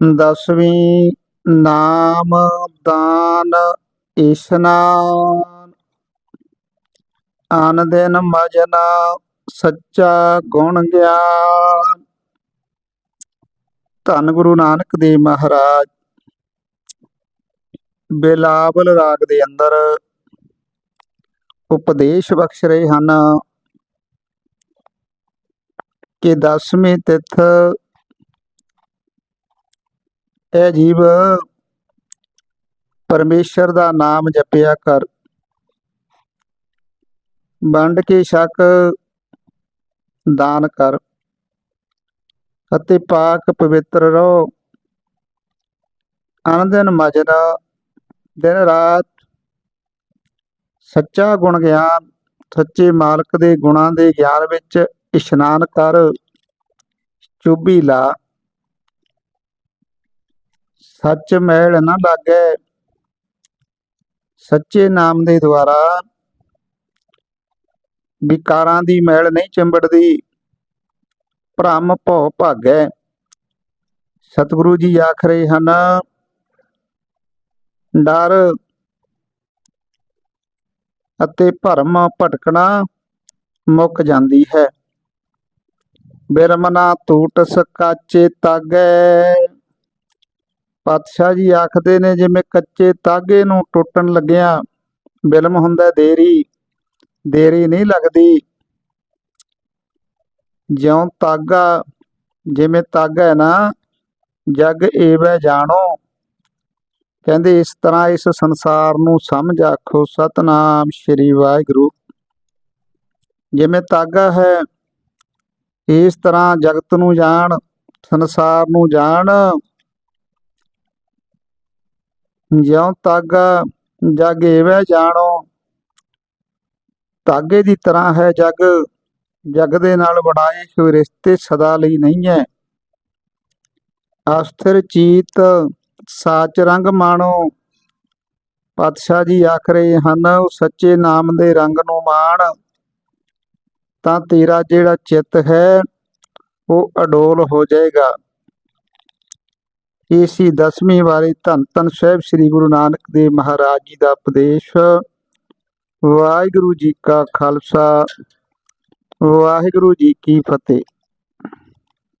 ਦਸਵੀਂ ਨਾਮ ਦਾਨ ਇਸ਼ਨਾਨ। ਆਨ ਦਿਨ ਮਜਨਾ ਸੱਚਾ ਗੁਣ ਗਿਆਨ। ਧੰਨ ਗੁਰੂ ਨਾਨਕ ਦੇਵ ਮਹਾਰਾਜ। ਬਿਲਾਵਲ ਰਾਗ ਦੇ ਅੰਦਰ ਉਪਦੇਸ਼ ਬਖਸ਼ ਰਹੇ ਹਨ ਕਿ ਦਸਵੀਂ ਤਿਥ ਇਹ ਜੀਵ, ਪਰਮੇਸ਼ਰ ਦਾ ਨਾਮ ਜਪਿਆ ਕਰ। ਵੰਡ ਕੇ ਸ਼ੱਕ ਦਾਨ ਕਰ। ਅਤੇ ਪਾਕ ਪਵਿੱਤਰ ਰਹੋ। ਅਨੰਦਨ ਮਜਨ, ਦਿਨ ਰਾਤ ਸੱਚਾ ਗੁਣ ਗਿਆਨ, ਸੱਚੇ ਮਾਲਕ ਦੇ ਗੁਣਾਂ ਦੇ ਗਿਆਨ ਵਿੱਚ ਇਸ਼ਨਾਨ ਕਰ। ਚੁੱਭੀ ਲਾ। ਸੱਚ ਮੈਲ ਨਾ ਲਾਗੇ। ਸੱਚੇ ਨਾਮ ਦੇ ਦੁਆਰਾ ਵਿਕਾਰਾਂ ਦੀ ਮੈਲ ਨਹੀਂ ਚੰਬੜਦੀ। ਭ੍ਰਮ ਭਉ ਭਾਗੈ। ਸਤਿਗੁਰੂ ਜੀ ਆਖ ਰਹੇ ਹਨ, ਡਰ ਅਤੇ ਭਰਮ ਭਟਕਣਾ ਮੁੱਕ ਜਾਂਦੀ ਹੈ। ਬਿਰਮਨਾ ਟੂਟ ਸਕਾਚੇ ਤਾਗੈ। ਪਾਤਸ਼ਾਹ ਜੀ ਆਖਦੇ ਨੇ, ਜਿਵੇਂ ਕੱਚੇ ਤਾਗੇ ਨੂੰ ਟੁੱਟਣ ਲੱਗਿਆ ਬਿਲਮ ਹੁੰਦਾ ਦੇਰੀ ਦੇਰੀ ਨਹੀਂ ਲੱਗਦੀ। ਜਿਉਂ ਤਾਗਾ, ਜਿਵੇਂ ਤਾਗਾ ਹੈ ਨਾ, ਜਗ ਏਵੈ ਜਾਣੋ। ਕਹਿੰਦੇ, ਇਸ ਤਰ੍ਹਾਂ ਇਸ ਸੰਸਾਰ ਨੂੰ ਸਮਝ ਆਖੋ। ਸਤਨਾਮ ਸ਼੍ਰੀ ਵਾਹਿਗੁਰੂ। ਜਿਵੇਂ ਤਾਗਾ ਹੈ, ਇਸ ਤਰ੍ਹਾਂ ਜਗਤ ਨੂੰ ਜਾਣ, ਸੰਸਾਰ ਨੂੰ ਜਾਣ। ਜਿਉ ਤਾਗਾ ਜਗ ਏਵੈ ਜਾਣੋ ਤਾਗੇ ਦੀ ਤਰ੍ਹਾਂ ਹੈ ਜਗ ਜਗ ਦੇ ਨਾਲ ਬਣਾਏ ਹੋਏ ਰਿਸ਼ਤੇ ਸਦਾ ਲਈ ਨਹੀਂ ਹੈ ਅਸਥਿਰ ਚੀਤ ਸਾਚ ਰੰਗ ਮਾਣੋ, ਪਾਤਸ਼ਾਹ ਜੀ ਆਖ ਰਹੇ ਹਨ, ਉਹ ਸੱਚੇ ਨਾਮ ਦੇ ਰੰਗ ਨੂੰ ਮਾਣ, ਤਾਂ ਤੇਰਾ ਜਿਹੜਾ ਚਿੱਤ ਹੈ, ਉਹ ਅਡੋਲ ਹੋ ਜਾਏਗਾ। ਏਸੀ ਦਸਵੀਂ ਵਾਰੀ ਧੰਨ ਧੰਨ ਸਾਹਿਬ ਸ੍ਰੀ ਗੁਰੂ ਨਾਨਕ ਦੇਵ ਮਹਾਰਾਜ ਜੀ ਦਾ ਉਪਦੇਸ਼। ਵਾਹਿਗੁਰੂ ਜੀ ਕਾ ਖਾਲਸਾ, ਵਾਹਿਗੁਰੂ ਜੀ ਕੀ ਫਤਿਹ।